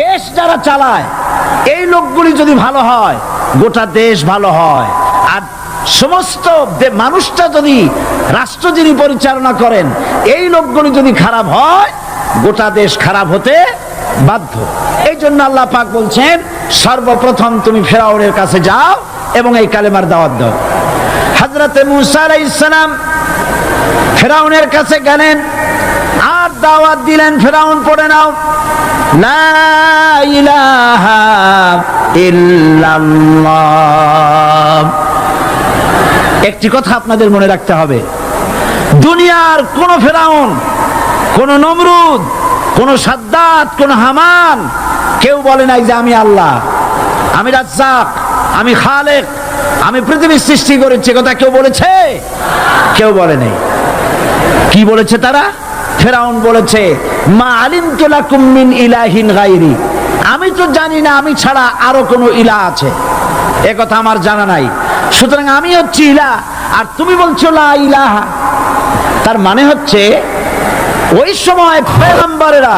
দেশ যারা চালায়, এই লোকগুলি যদি ভালো হয়, গোটা দেশ ভালো হয়। আর সমস্ত মানুষটা যদি রাষ্ট্র যিনি পরিচালনা করেন, এই লোকগুলি যদি খারাপ হয়, গোটা দেশ খারাপ হতে বাধ্য। এই জন্য আল্লাহ পাক বলছেন, সর্বপ্রথম তুমি ফেরাউনের কাছে যাও এবং এই কালেমার দাওয়াত দাও। হজরতে মুসা ইসলাম ফেরাউনের কাছে গেলেন, আর দাওয়াত দিলেন, ফেরাউন পড়ে নাও। একটি কথা আপনাদের মনে রাখতে হবে। দুনিয়ার কোন ফেরাউন, কোন নমরুদ, কোন সাদ্দাত, কোন হামান, কেউ বলে নাই যে আমি আল্লাহ। আমি রাজ্জাক, আমি খালেক, আমি পৃথিবীর সৃষ্টি করেছি কথা কেউ বলেছে? কেউ বলে নেই। কি বলেছে তারা? ফেরাউন বলেছে, মা আলিম তুলাকুম মিন ইলাহিন গাইরি আমি তো জানি না, আমি ছাড়া আরও কোনো ইলা আছে। এ কথা আমার জানা নাই। সুতরাং আমি হচ্ছি ইলা, আর তুমি বলছো লা ইলাহা। তার মানে হচ্ছে, ওই সময় পেগম্বরেরা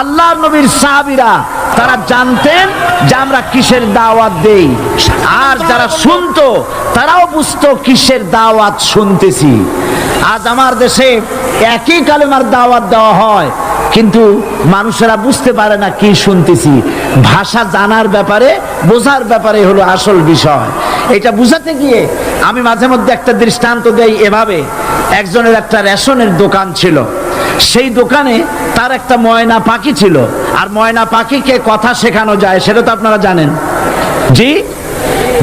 আল্লাহ নবীর সাহাবীরা, তারা জানতেন যে আমরা কিসের দাওয়াত দেই। আর যারা শুনতো, তারাও বুঝতো কিসের দাওয়াত শুনতেছি। আজ আমার দেশে একই কালেমার দাওয়াত দেওয়া হয়, কিন্তু মানুষেরা বুঝতে পারে না কি শুনতেছি। ভাষা জানার ব্যাপারে, বোঝার ব্যাপারে হলো আসল বিষয়। এটা বুঝাতে গিয়ে আমি মাঝে মধ্যে একটা দৃষ্টান্ত দেই এভাবে। একজনের একটা রেশনের দোকান ছিল। সেই দোকানে তার একটা ময়না পাখি ছিল। আর ময়না পাখিকে কথা শেখানো যায়, সেটা তো আপনারা জানেন। জি?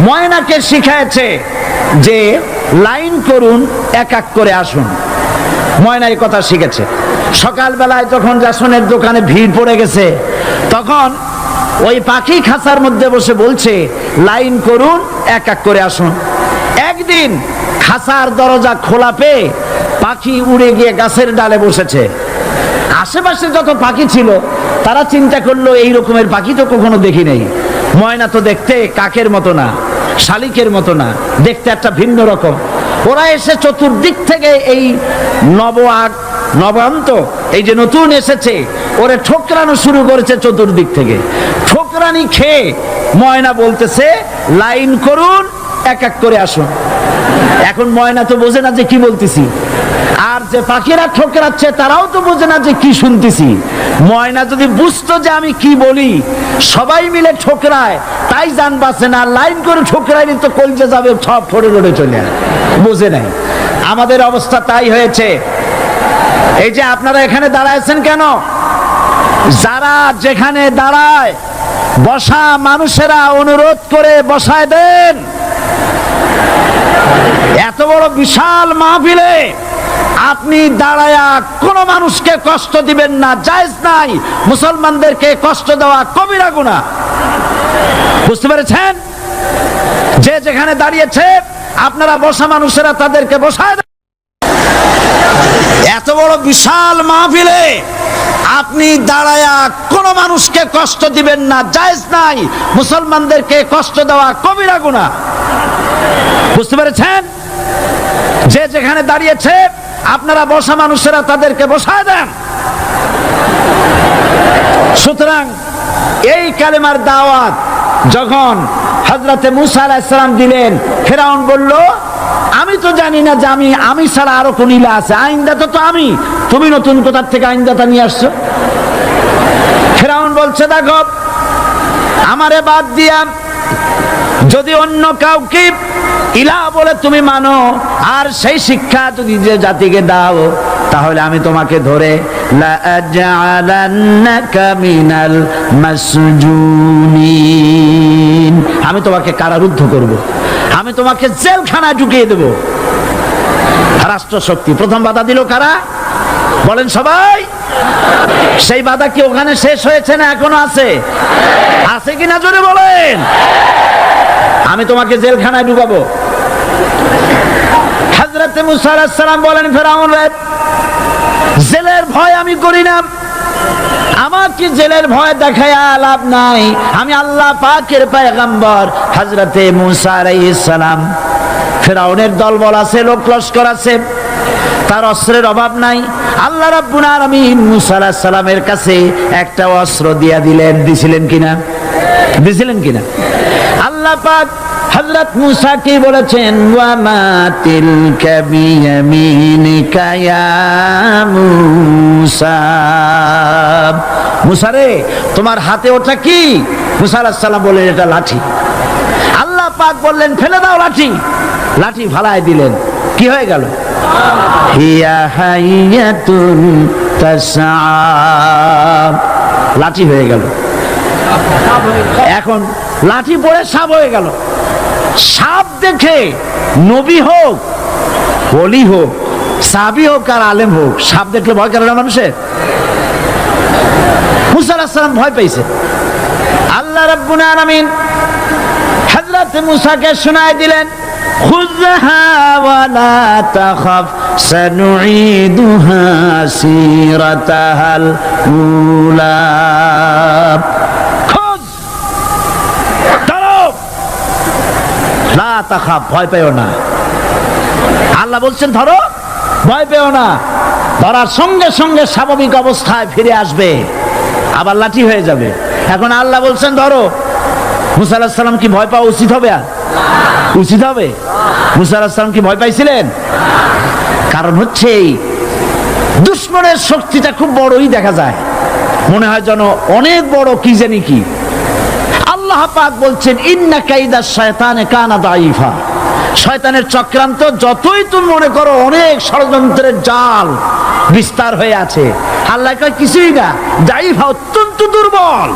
ময়নাকে শিখাইছে যে লাইন করুন, এক এক করে আসুন। ময়না এই কথা শিখেছে। সকালবেলায় যখন রেশনের দোকানে ভিড় পড়ে গেছে, তখন ওই পাখি খাঁচার মধ্যে বসে বলছে, লাইন করুন, এক এক করে আসুন। একদিন খাঁচার দরজা খোলা পেয়ে পাখি উড়ে গিয়ে গাছের ডালে বসেছে। আশেপাশে যত পাখি ছিল, তারা চিন্তা করল, এই রকমের পাখি তো কখনো দেখি নেই। ময়না তো দেখতে কাকের মতো না। শালিকের মতো না, দেখতে একটা ভিন্ন রকম। ওরা এসে চতুর্দিক থেকে এই নব আগ, নবান্ত, এই যে নতুন এসেছে, ওরা ঠোকরানো শুরু করেছে চতুর্দিক থেকে। ঠোকরানি খেয়ে ময়না বলতেছে, লাইন করুন, এক এক করে আসুন। এখন ময়না তো বোঝে না যে কি বলতেছি। আর যে পাখিরা ঠোকরাচ্ছে তারাও তো বোঝে না যে কি শুনতেছি। ময়না যদি বুঝতো যে আমি কি বলি, সবাই মিলে ঠোকরায়, তাই জান বাঁচে না, লাইন করে ঠোকরাই তো কলজে যাবে সব ফোড়ে রোডে চলে। বোঝে নাই। আমাদের অবস্থা তাই হয়েছে। এই যে আপনারা এখানে দাঁড়াইছেন কেন? যারা যেখানে দাঁড়ায়, বসা মানুষেরা অনুরোধ করে বসায় দেন। এত বড় বিশাল মাহফিলে আপনি দাঁড়ায়া কোন মানুষকে কষ্ট দিবেন না, জায়েজ নাই। মুসলমানদেরকে কষ্ট দেওয়া কবিরা গুনাহ। বুঝতে পেরেছেন? যে যেখানে দাঁড়িয়েছে, আপনারা বসা মানুষেরা তাদেরকে বসায় এত বড় বিশাল মাহফিলে আপনি দাঁড়ায়া কোন মানুষকে কষ্ট দিবেন না, জায়েজ নাই। মুসলমানদেরকে কষ্ট দেওয়া কবিরা গুনাহ। বুঝতে পেরেছেন? যে যেখানে দাঁড়িয়েছে, আপনারা বসা মানুষেরা তাদেরকে বসায় দেন। সুতরাং এই কালেমার দাওয়াত যখন হজরতে মুসা দিলেন। ফেরাউন বলল, আমি তো জানি না যে আমি আমি ছাড়া আরও কোন ইলা আছে। আইনদাতা তো আমি। তুমি নতুন কোথার থেকে আইনদাতা নিয়ে আসছো? ফেরাউন বলছে, দেখো, আমারে বাদ দিয়া যদি অন্য কাউকে ইলা বলে তুমি মানো, আর সেই শিক্ষা যদি যে জাতিকে দাও, তাহলে আমি তোমাকে ধরে মিনাল মাসজুনিন। আমি তোমাকে কারারুদ্ধ করব। আমি তোমাকে জেলখানায় ঢুকিয়ে দেব। রাষ্ট্রশক্তি, প্রথম বাধা দিল কারা? বলেন সবাই। সেই বাধা কি ওখানে শেষ হয়েছে না এখনও আছে? আছে কিনা জোরে বলেন। আমি তোমাকে জেলখানায় ঢুকাবো। হাজরতে মুসা আলাইহিস সালাম বলেন, ফেরাউন জেলের ভয় আমি করি না। আমার কি জেলের ভয় দেখায় লাভ নাই। আমি আল্লাহ পাকের পয়গম্বর, হযরতে মুসা আলাইহিস ফেরাউনের দলবল আছে, লোক লস্কর আছে, তার অস্ত্রের অভাব নাই। আল্লাহ রাব্বুল মুসা সালামের কাছে একটা অস্ত্র দিয়া দিলেন। দিছিলেন কিনা? দিছিলেন কিনা? আল্লাহ পাক হযরত মুসা কি বলেছেন? ওয়া মা তিলকা বিয়ামিনিকা মুসা। মুসা রে তোমার হাতে ওটা কি? সালাম বললেন, এটা লাঠি। আল্লাহ পাক বললেন, ফেলে দাও লাঠি। লাঠি ফালায় দিলেন। কি হয়ে গেল? লাঠি হয়ে গেল। এখন লাঠি পড়ে সাপ হয়ে গেল। সাপ দেখে নবী হোক হলি হোক, সাবি হোক আর আলেম হোক, সাপ দেখলে ভয় করে না মানুষের? মুসা আলাহিস ভয় পেয়েছে। আল্লাহ রাব্বুল আলামিন হযরত মুসাকে শোনায় দিলেন, খুযহা ওয়ালা তাখাফ, সানুঈদুহা সিরাতাহাল উলা। লা তাখাফ, ভয় পেও না। আল্লাহ বলছেন, ধরো, ভয় পেও না। ধরার সঙ্গে সঙ্গে স্বাভাবিক অবস্থায় ফিরে আসবে। আবার লাঠি হয়ে যাবে। এখন আল্লাহ বলছেন, ধরো, মুসা আলাহিস কি ভয় পাওয়া উচিত হবে আর? উচিত হবে? মুসা আলাহিস কি ভয় পাইছিলেন? কারণ হচ্ছে এই দুশ্মনের শক্তিটা খুব বড়ই দেখা যায়। মনে হয় যেন অনেক বড়, কি জানি কি। আল্লাহ পাক বলছেন ইন্না কাইদা শয়তানে কানা দাইফা শয়তানের চক্রান্ত যতই তুমি মনে করো অনেক ষড়যন্ত্রের জাল বিস্তার হয়ে আছে। আল্লাহ কিছুই না দাইফা অত্যন্ত দুর্বল।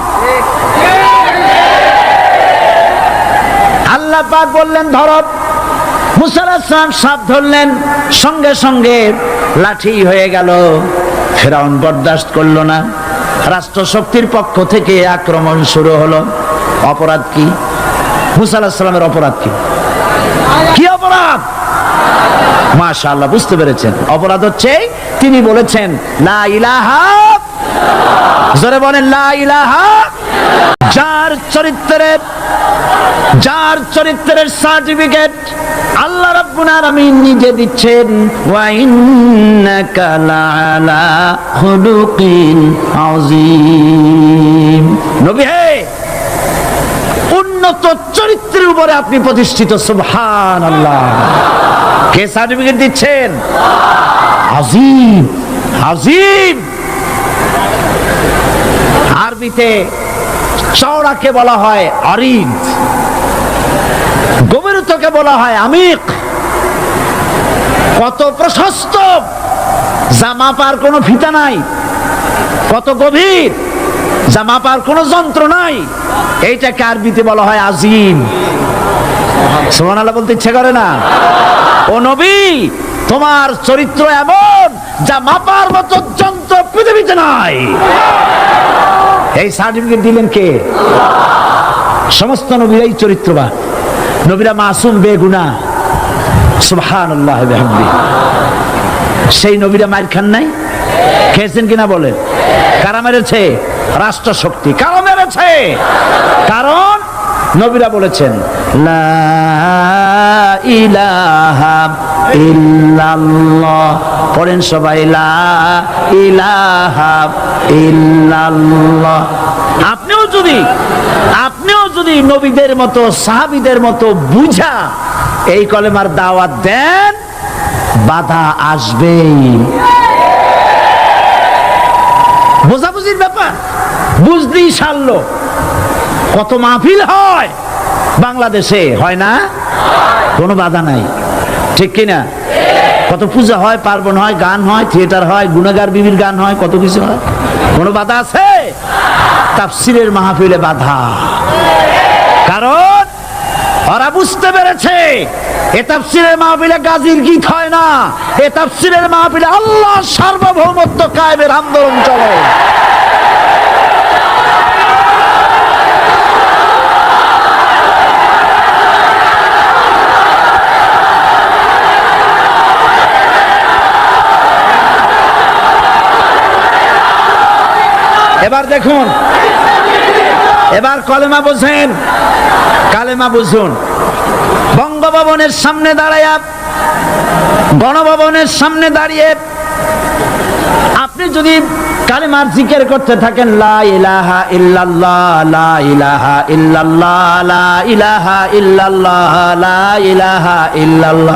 আল্লাহ পাক বললেন, ধরো মুসালাম সাপ ধরলেন, সঙ্গে সঙ্গে লাঠি হয়ে গেল। ফেরাউন বরদাস্ত করল না। রাষ্ট্রশক্তির পক্ষ থেকে আক্রমণ শুরু হলো। অপরাধ কি? মুসা সালামের অপরাধ কি? কি অপরাধ? মাশাআল্লাহ, বুঝতে পেরেছেন। অপরাধ হচ্ছে, তিনি বলেছেন, লা ইলাহা, জোরে বলেন, লা ইলাহা, যার চরিত্রের যার চরিত্রের সার্টিফিকেট আল্লাহ রাব্বুল আলামিন নিজে দিচ্ছেন, ওয়া ইন্নাকা লাআলা খুলুকিন আযীম। নবী হে, উন্নত উপরে আপনি প্রতিষ্ঠিত, সুবহানাল্লাহ। কে সার্টিফিকেট দিচ্ছেন? আজিম আজিম। আরবিতে চওড়াকে বলা হয় অরিদ গভীরতাকে বলা হয় আমিক। কত প্রশস্ত। জামা পার কোনো ফিতা নাই। কত গভীর। জামা পার কোনো যন্ত্র নাই। এইটাকে আরবিতে বলা হয় আজিম। বলতে ইচ্ছে করে না? ও নবী, তোমার চরিত্র এমন যা মাপার মতো যন্ত্র পৃথিবীতে নাই। এই সার্টিফিকেট দিলেন কে? সমস্ত নবীরাই চরিত্রবান। নবীরা মাসুম বেগুনা। আল্লাহ সেই নবীরা মায়ের খান নাই? খেয়েছেন কিনা বলেন? কারা মেরেছে? রাষ্ট্র শক্তি কারা মেরেছে? কারণ নবীরা বলেছেন পড়েন সবাই আপনিও যদি আপনিও যদি নবীদের মতো, সাহাবিদের মতো বুঝা এই কলেমার দাওয়াত দেন, বাধা আসবেই। বোঝাবুঝির ব্যাপার বুঝতেই সারলো। কত মাহফিল হয়? বাংলাদেশে, হয় না? কোনো বাধা নাই। ঠিক কিনা? কত পূজা হয়, পার্বণ হয়, গান হয়, থিয়েটার হয়, গুণাগার বিবির গান হয়, কত কিছু হয়। কোনো বাধা আছে? তাফসিরের মাহফিলে বাধা। কারণ ওরা বুঝতে পেরেছে, এ তাফসিরের মাহফিলে গাজীর গীত হয় না। এ তাফসিরের মাহফিলে আল্লাহ সার্বভৌমত্ব কায়েমের আন্দোলন চলে। এবার দেখুন। এবার কলেমা বোঝেন। কালেমা বুঝুন। বঙ্গভবনের সামনে দাঁড়ায়, গণভবনের সামনে দাঁড়িয়ে আপনি যদি কালেমার জিকের করতে থাকেন, লা ইলাহা ইল্লাল্লাহ, লা ইলাহা ইল্লাল্লাহ, লা ইলাহা ইল্লাল্লাহ, লা ইলাহা ইল্লাল্লাহ।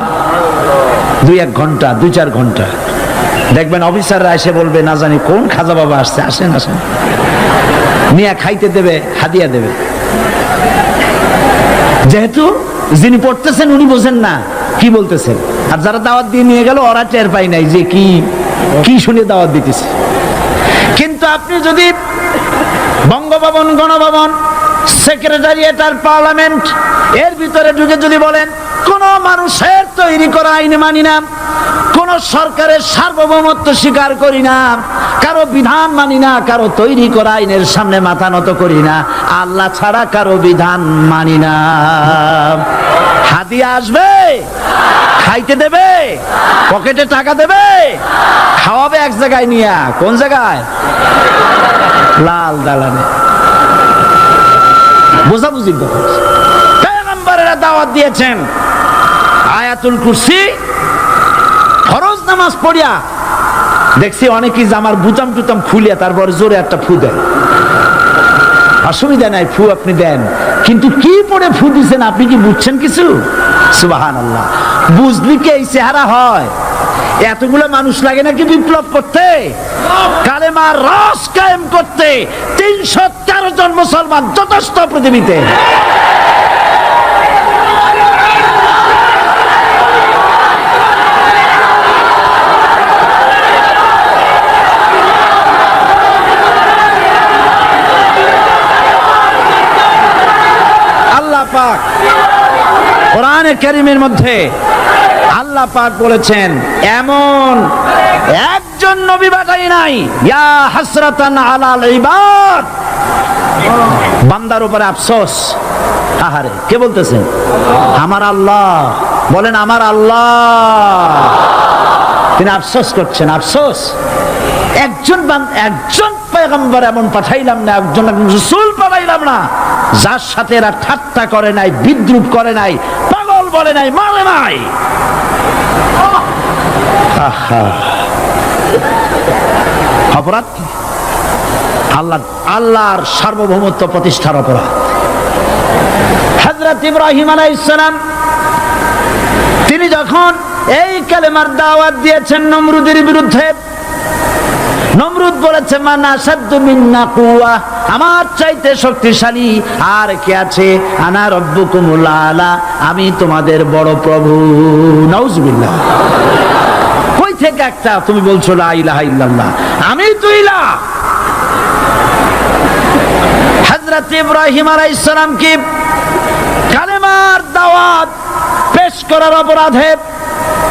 দুই এক ঘণ্টা, দুই চার ঘণ্টা। দেখবেন অফিসাররা এসে বলবে, না জানি কোন খাজা বাবা আসছে, আসেন আসেন। নিয়ে খাইতে দেবে, হাদিয়া দেবে। যেহেতু যিনি পড়তেছেন উনি বোঝেন না কি বলতেছেন। আর যারা দাওয়াত দিয়ে নিয়ে গেল, ওরা টের পাই নাই যে কি কি শুনে দাওয়াত দিতেছে। কিন্তু আপনি যদি বঙ্গভবন, গণভবন সেক্রেটারিয়েট আর পার্লামেন্ট এর ভিতরে ঢুকে যদি বলেন, কোন মানুষের তৈরি করা আইন মানি না। কোন সরকারের সার্বভৌমত্ব স্বীকার করি না, কারও বিধান মানি না, কারও তৈরি করা আইনের সামনে মাথা নত করি না, আল্লাহ ছাড়া কারও বিধান মানি না। হাদিয়া আসবে, খাইতে দেবে, পকেটে টাকা দেবে, খাওয়াবে এক জায়গায় নিয়া কোন জায়গায়? লাল দালানে। বোঝাবুঝির কথা। দাওয়াত দিয়েছেন। আয়াতুল কুরসি নামাজ পড়িয়া। দেখছি অনেকেই জামার বুতাম টুতাম খুলিয়া তারপরে জোরে একটা ফু দেয়। অসুবিধা নাই, ফু আপনি দেন। কিন্তু কি পড়ে ফু দিছেন আপনি কি বুঝছেন কিছু? সুবাহান আল্লাহ বুঝলি কি এই চেহারা হয়? এতগুলো মানুষ লাগে নাকি বিপ্লব করতে? কালেমার রস কায়েম করতে। তিনশো তেরো জন মুসলমান যথেষ্ট পৃথিবীতে। কারিমের মধ্যে আল্লাহ পাক বলেছেন, এমন একজন নবী বাটাই নাই, ইয়া হাসরাতান আলাল ইবাদ। বান্দার উপরে আফসোস। আহারে, কে বলতেছেন আমার আল্লাহ। বলেন, আমার আল্লাহ। তিনি আফসোস করছেন, আফসোস। একজন একজন পেগম্বর এমন পাঠাইলাম না একজন রসুল পাঠাইলাম না, যার সাথে এরা ঠাট্টা করে নাই, বিদ্রুপ করে নাই বলে নাই, মারে নাই। অপরাধ? কি? আল্লাহ, আল্লাহর সার্বভৌমত্ব প্রতিষ্ঠার অপরাধ। হজরত ইব্রাহিম আলাইসালাম তিনি যখন এই কালেমার দাওয়াত দিয়েছেন নমরুদের বিরুদ্ধে নমরুদ বলেছে, মানা সাদ্দ মিন্না কুয়া আমার চাইতে শক্তিশালী আর কে আছে? আনা রব্বুকুমুল আলা। আমি তোমাদের বড় প্রভু। নাউজুবিল্লাহ। কই থেকে একটা? তুমি বলছো, লা ইলাহা ইল্লাল্লাহ। আমি তো ইলাহ হযরত ইব্রাহিম আলাইহিস সালাম কি কালেমার দাওয়াত পেশ করার অপরাধে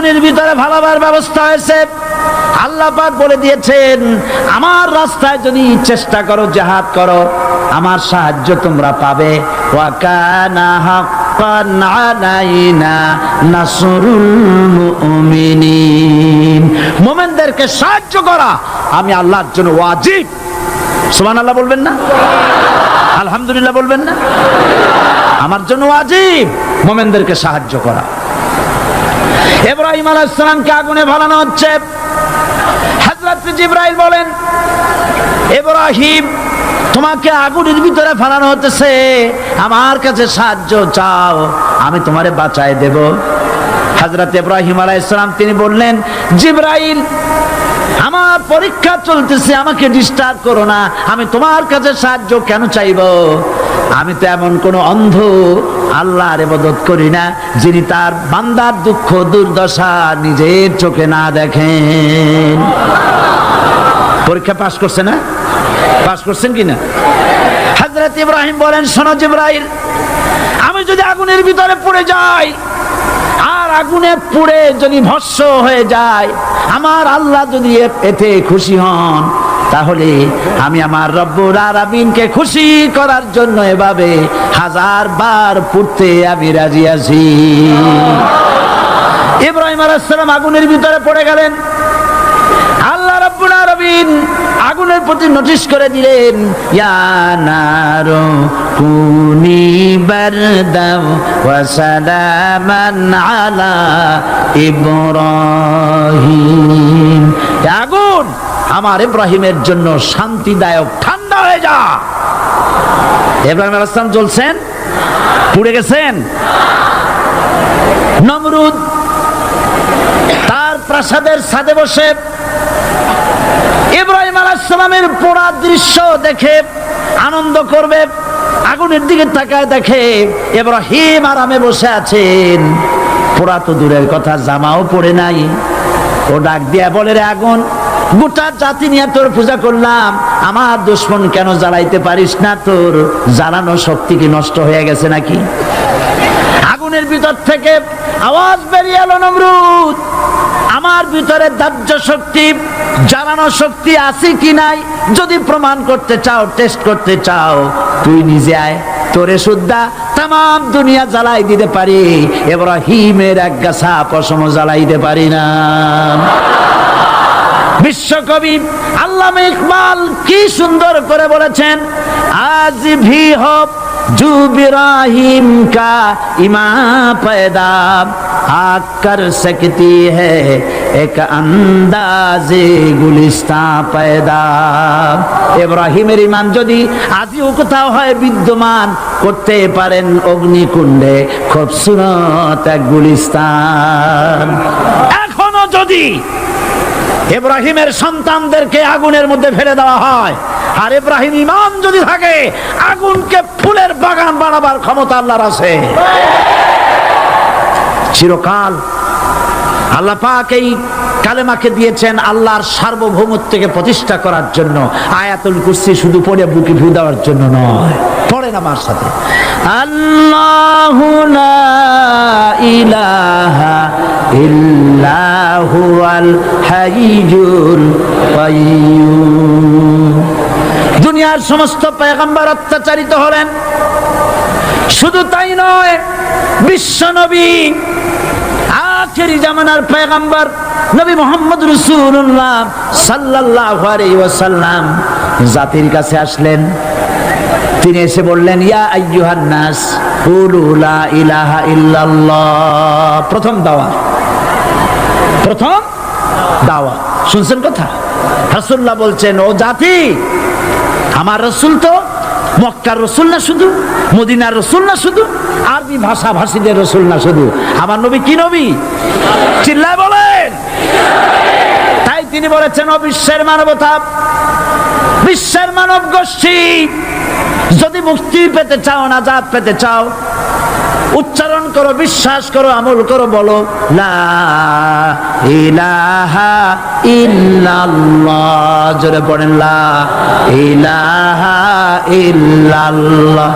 আগুনের ভিতরে ভালাবার ব্যবস্থা হয়েছে। আল্লাহ বলে দিয়েছেন, আমার রাস্তায় যদি চেষ্টা করো, জাহাদ করো, আমার সাহায্য তোমরা পাবে। ওয়াকানা সাহায্য করা, আমি আল্লাহর জন্য ওয়াজিব। সুবহানাল্লাহ বলবেন না? আলহামদুলিল্লাহ বলবেন না? আমার জন্য ওয়াজিব। মোমেনদেরকে সাহায্য করা। ইব্রাহিম আলাইসালামকে আগুনে ভালানো হচ্ছে। হযরত জিব্রাইল বলেন, ইব্রাহিম, তোমাকে আগুনের ভিতরে ফালানো হতেছে। আমার কাছে সাহায্য চাও, আমি তোমারে বাঁচায় দেব। হযরত ইব্রাহিম আলাইহিস সালাম তিনি বললেন, জিব্রাইল, আমার পরীক্ষা চলতেছে, আমাকে ডিস্টার্ব করো না। আমি তোমার কাছে সাহায্য কেন চাইব? আমি তো এমন কোন অন্ধ আল্লাহর ইবাদত করি না, যিনি তার বান্দার দুঃখ, দুর্দশা নিজের চোখে না দেখেন। পরীক্ষা পাশ করছে না? পাশ করছেন কি না হযরত ইব্রাহিম বলেন, শোনো জিব্রাইল, আমি যদি আগুনের ভিতরে পড়ে যাই, আর আগুনে পুড়ে যদি ভস্য হয়ে যায়, আমার আল্লাহ যদি এতে খুশি হন তাহলে আমি আমার রব্বুর আরাবিনকে খুশি করার জন্য এভাবে হাজার বার পড়তে আমি রাজি আছি। ইব্রাহিম আলাইসালাম আগুনের ভিতরে পড়ে গেলেন। আল্লাহ রাব্বুল আলামিন আগুনের প্রতি নোটিশ করে দিলেন, ইয়া নারু কুনি বারদাও ওয়া সালামান আলা ইব্রাহিম। আগুন আমার ইব্রাহিমের জন্য শান্তিদায়ক ঠান্ডা হয়ে যা। ইব্রাহিম আলাইহিস চলছেন পুড়ে গেছেন? নমরুদ তার প্রাসাদের ছাদে বসে ইব্রাহিম আলাইসালামের পোড়া দৃশ্য দেখে আনন্দ করবে, আগুনের দিকে তাকায় দেখে ইব্রাহিম আরামে বসে আছেন। পোড়া তো দূরের কথা, জামাও পড়ে নাই। ও ডাক দিয়া বলে, রে আগুন গোটা জাতি নিয়ে তোর পূজা করলাম। আমার দুশ্মন কেন জ্বালাইতে পারিস না তোর? জ্বালানো শক্তি কি নষ্ট হয়ে গেছে নাকি? আগুনের ভিতর থেকে আওয়াজ বেরিয়ে এলো নমরুদ। আমার ভিতরে দাহ্য শক্তি, জ্বালানো শক্তি আছে কি নাই? যদি প্রমাণ করতে চাও টেস্ট করতে চাও, তুই নিজে আয়। তোরে সুদ্ধা তাম দুনিয়া জ্বালাই দিতে পারি। এবার হিমের এক গাছা পশম জ্বালাইতে পারি না। বিশ্বকবি আল্লামা ইকবাল কি সুন্দর করে বলেছেন আজ ভি হোক জু বিরাহিম কা ইমা पैदा आग कर सकती है एक अंदाजे गुलिस्ता पैदा ইব্রাহিমের ইমান যদি আজিও কোথাও হয় বিদ্যমান করতে পারেন অগ্নিকুণ্ডে খুবসুরত এক গুলিস্তান এখনো যদি ইব্রাহিমের সন্তানদেরকে আগুনের মধ্যে ফেলে দেওয়া হয়। আর ইব্রাহিম ইমাম যদি থাকে, আগুনকে ফুলের বাগান বানাবার ক্ষমতা আল্লাহর আছে। চিরকাল আল্লাহ পাক এই কালেমাকে দিয়েছেন আল্লাহর সার্বভৌমত্বকে প্রতিষ্ঠা করার জন্য। আয়াতুল কুরসি শুধু পড়ে বুকে ভু দেওয়ার জন্য নয়। পড়েন আমার সাথে। আল্লাহ ইলাহা দুনিয়ার সমস্ত পয়গম্বর অত্যাচারিত হলেন। শুধু তাই নয়, বিশ্ব নবী, আখেরি জামানার পয়গম্বর নবী মোহাম্মদ রসুল্লাহ সাল্লাল্লাহু আলাইহি ওয়াসাল্লাম জাতির কাছে আসলেন। তিনি এসে বললেন, ইয়া লা ইলাহা ইল্লাল্লাহ। প্রথম দাওয়া। প্রথম দাওয়া। শুনছেন কথা? রাসূলুল্লাহ বলছেন, ও জাতি, আমার রসুল তো মক্কার রসুল না শুধু, মদিনার রসুল না শুধু, আরবি ভাষা ভাষীদের রসুল না শুধু। আমার নবী কি নবী? চিল্লায় বলেন। তাই তিনি বলেছেন বিশ্বের মানবতা, বিশ্বের মানব গোষ্ঠী যদি মুক্তি পেতে চাও না জাত পেতে চাও, উচ্চারণ করো, বিশ্বাস করো, আমল করো, বলো ইলাহা ইল্লাল্লাহ, জোরে পড়েন, লা ইলাহা ইল্লাল্লাহ